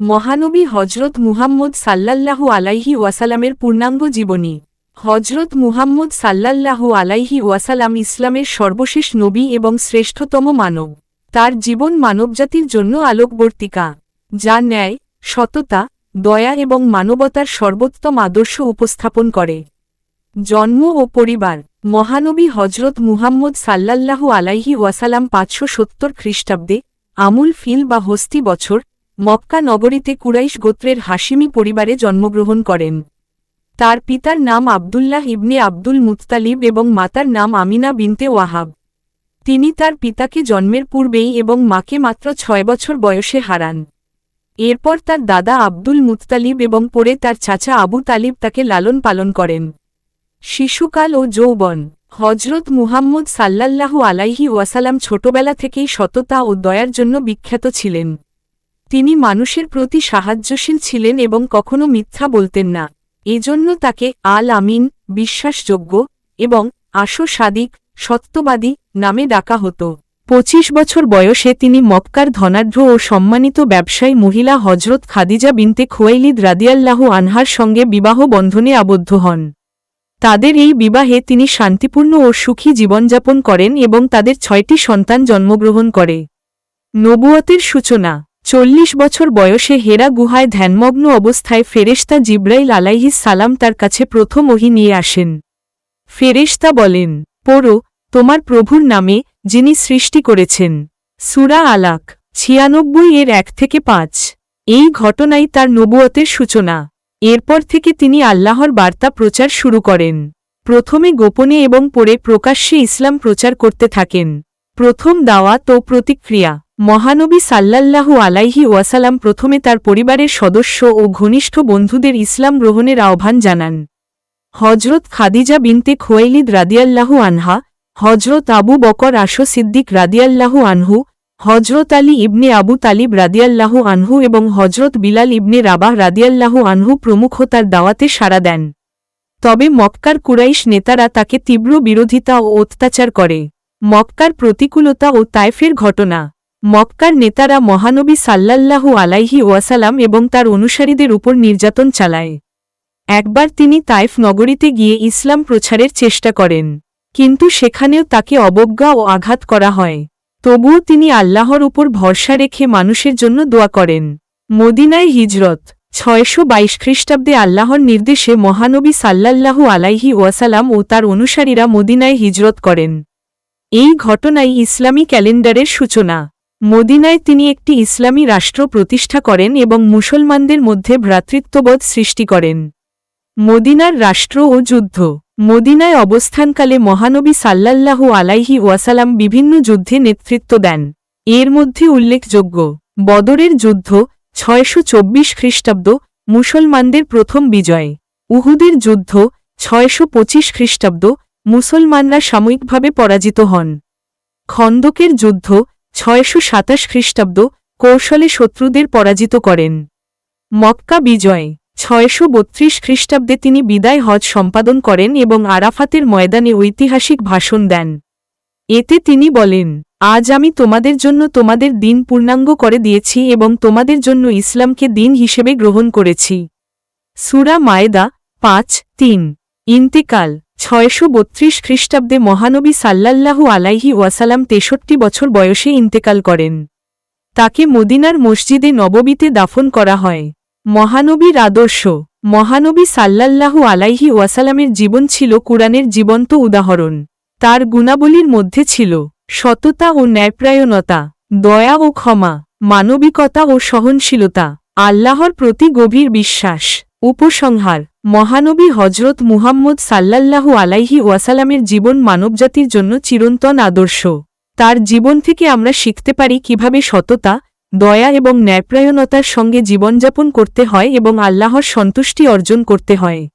মহানবী হজরত মুহাম্মদ সাল্লাল্লাহু আলাইহি ওয়াসালামের পূর্ণাঙ্গ জীবনী। হজরত মুহাম্মদ সাল্লাল্লাহু আলাইহি ওয়াসালাম ইসলামের সর্বশেষ নবী এবং শ্রেষ্ঠতম মানব। তার জীবন মানবজাতির জন্য আলোকবর্তিকা, যা ন্যায়, সততা, দয়া এবং মানবতার সর্বোত্তম আদর্শ উপস্থাপন করে। জন্ম ও পরিবার, মহানবী হজরত মুহাম্মদ সাল্লাল্লাহু আলাইহি ওয়াসালাম পাঁচশো সত্তর খ্রিস্টাব্দে আমুল ফিল বা হস্তি বছর মক্কা নগরীতে কুরাইশ গোত্রের হাসিমি পরিবারে জন্মগ্রহণ করেন। তার পিতার নাম আবদুল্লাহ ইবনে আব্দুল মুত্তালিব এবং মাতার নাম আমিনা বিনতে ওয়াহাব। তিনি তার পিতাকে জন্মের পূর্বেই এবং মাকে মাত্র ছয় বছর বয়সে হারান। এরপর তার দাদা আব্দুল মুত্তালিব এবং পরে তার চাচা আবু তালিব তাকে লালন পালন করেন। শিশুকাল ও যৌবন। হজরত মুহাম্মদ সাল্লাল্লাহু আলাইহি ওয়াসালাম ছোটবেলা থেকেই সততা ও দয়ার জন্য বিখ্যাত ছিলেন। তিনি মানুষের প্রতি সাহায্যশীল ছিলেন এবং কখনো মিথ্যা বলতেন না। এজন্য তাকে আল আমিন, বিশ্বাসযোগ্য এবং আশো সাদিক, সত্যবাদী নামে ডাকা হতো। পঁচিশ বছর বয়সে তিনি মক্কার ধনাঢ্য ও সম্মানিত ব্যবসায়ী মহিলা হজরত খাদিজা বিনতে খোয়াইলিদ রাদিয়াল্লাহু আনহার সঙ্গে বিবাহ বন্ধনে আবদ্ধ হন। তাদের এই বিবাহে তিনি শান্তিপূর্ণ ও সুখী জীবনযাপন করেন এবং তাদের ছয়টি সন্তান জন্মগ্রহণ করে। নবুয়তের সূচনা চল্লিশ বছর বয়সে হেরা গুহায় ধ্যানমগ্ন অবস্থায় ফেরেশতা জিব্রাইল আলাইহিস সালাম তার কাছে প্রথম ওহি নিয়ে আসেন। ফেরেশতা বলেন পড়ো তোমার প্রভুর নামে যিনি সৃষ্টি করেছেন, সুরা আলাক ছিয়ানব্বই এর এক থেকে পাঁচ, এই ঘটনাই তার নবুয়তের সূচনা। এরপর থেকে তিনি আল্লাহর বার্তা প্রচার শুরু করেন। প্রথমে গোপনে এবং পরে প্রকাশ্যে ইসলাম প্রচার করতে থাকেন। প্রথম দাওয়াত ও প্রতিক্রিয়া মহানবী সাল্লাল্লাহু আলাইহি ওয়াসালাম প্রথমে তার পরিবারের সদস্য ও ঘনিষ্ঠ বন্ধুদের ইসলাম গ্রহণের আহ্বান জানান। হজরত খাদিজা বিনতে খোয়াইলিদ রাদিয়াল্লাহু আনহা হজরত আবু বকর আশো সিদ্দিক রাদিয়াল্লাহু আনহু হজরত আলী ইবনে আবু তালিব রাদিয়াল্লাহু আনহু এবং হজরত বিলাল ইবনে রাবাহ রাদিয়াল্লাহু আনহু প্রমুখ তার দাওয়াতে সাড়া দেন। তবে মক্কার কুরাইশ নেতারা তাকে তীব্র বিরোধিতা ও অত্যাচার করে। মক্কার প্রতিকূলতা ও তাইফের ঘটনা মক্কার নেতারা মহানবী সাল্লাল্লাহু আলাইহি ওয়াসালাম এবং তার অনুসারীদের উপর নির্যাতন চালায়। একবার তিনি তাইফ নগরীতে গিয়ে ইসলাম প্রচারের চেষ্টা করেন, কিন্তু সেখানেও তাকে অবজ্ঞা ও আঘাত করা হয়। তবুও তিনি আল্লাহর উপর ভরসা রেখে মানুষের জন্য দোয়া করেন। মদিনায় হিজরত, ছয়শো বাইশ খ্রিস্টাব্দে আল্লাহর নির্দেশে মহানবী সাল্লাল্লাহু আলাইহি ওয়াসালাম ও তার অনুসারীরা মদিনায় হিজরত করেন। এই ঘটনাই ইসলামী ক্যালেন্ডারের সূচনা। মদিনায় তিনি একটি ইসলামী রাষ্ট্র প্রতিষ্ঠা করেন এবং মুসলমানদের মধ্যে ভ্রাতৃত্ববোধ সৃষ্টি করেন। মদিনার রাষ্ট্র ও যুদ্ধ। মদিনায় অবস্থানকালে মহানবী সাল্লাল্লাহু আলাইহি ওয়াসালাম বিভিন্ন যুদ্ধে নেতৃত্ব দেন। এর মধ্যে উল্লেখযোগ্য, বদরের যুদ্ধ, ছয়শো চব্বিশ খ্রিস্টাব্দ, মুসলমানদের প্রথম বিজয়। উহুদের যুদ্ধ, ছয়শো পঁচিশ খ্রিস্টাব্দ, মুসলমানরা সাময়িকভাবে পরাজিত হন। খন্দকের যুদ্ধ ছয়শো সাতাশ খ্রিস্টাব্দ কৌশলে শত্রুদের পরাজিত করেন। মক্কা বিজয়, ছয়শো বত্রিশ খ্রিস্টাব্দে তিনি বিদায় হজ সম্পাদন করেন এবং আরাফাতের ময়দানে ঐতিহাসিক ভাষণ দেন। এতে তিনি বলেন, আজ আমি তোমাদের জন্য তোমাদের দিন পূর্ণাঙ্গ করে দিয়েছি এবং তোমাদের জন্য ইসলামকে দিন হিসেবে গ্রহণ করেছি। সুরা মায়েদা পাঁচ, তিন। ইন্তেকাল, ছয়শো বত্রিশ খ্রিস্টাব্দে মহানবী সাল্লাল্লাহু আলাইহি ওয়াসালাম তেষট্টি বছর বয়সে ইন্তেকাল করেন। তাকে মদিনার মসজিদে নববীতে দাফন করা হয়। মহানবীর আদর্শ, মহানবী সাল্লাল্লাহু আলাইহি ওয়াসালামের জীবন ছিল কুরআনের জীবন্ত উদাহরণ। তার গুণাবলীর মধ্যে ছিল সততা ও ন্যায়প্রায়ণতা, দয়া ও ক্ষমা, মানবিকতা ও সহনশীলতা, আল্লাহর প্রতি গভীর বিশ্বাস। উপসংহার, মহানবী হজরত মুহাম্মদ সাল্লাল্লাহু আলাইহি ওয়াসালামের জীবন মানবজাতির জন্য চিরন্তন আদর্শ। তার জীবন থেকে আমরা শিখতে পারি কীভাবে সততা, দয়া এবং ন্যায়প্রায়ণতার সঙ্গে জীবনযাপন করতে হয় এবং আল্লাহর সন্তুষ্টি অর্জন করতে হয়।